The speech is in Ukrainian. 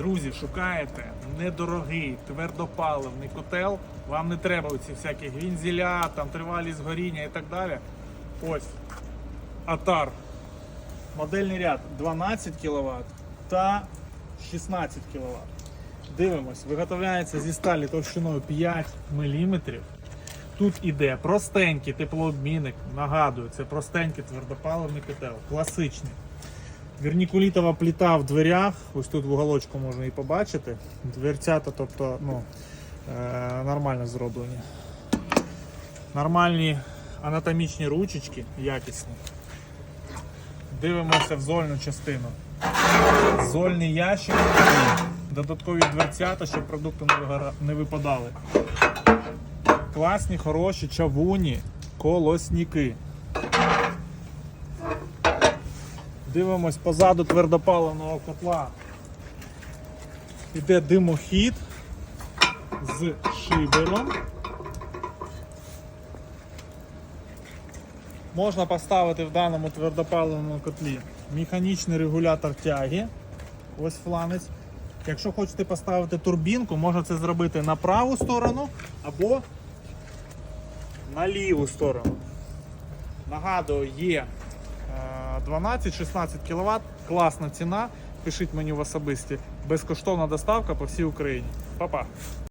Друзі, шукаєте недорогий твердопаливний котел. Вам не треба оці всякі гвінзеля, там тривалість горіння і так далі. Ось Атар. Модельний ряд 12 кВт та 16 кВт. Дивимось, виготовляється зі сталі товщиною 5 мм. Тут іде простенький теплообмінник. Нагадую, це простенький твердопаливний котел, класичний. Вірнікулітова пліта в дверях. Ось тут в уголочку можна і побачити. Дверцята, тобто, ну, е, нормально зроблені. Нормальні анатомічні ручечки, якісні. Дивимося в зольну частину. Зольний ящик, додаткові дверцята, щоб продукти не випадали. Класні, хороші, чавуні, колосники. Дивимось позаду твердопаливного котла. Іде димохід з шибером. Можна поставити в даному твердопаливному котлі механічний регулятор тяги. Ось фланець. Якщо хочете поставити турбінку, можна це зробити на праву сторону або на ліву сторону. Нагадую, є 12-16 кВт, класна ціна. Пишіть мені в особисті. Безкоштовна доставка по всій Україні. Па-па!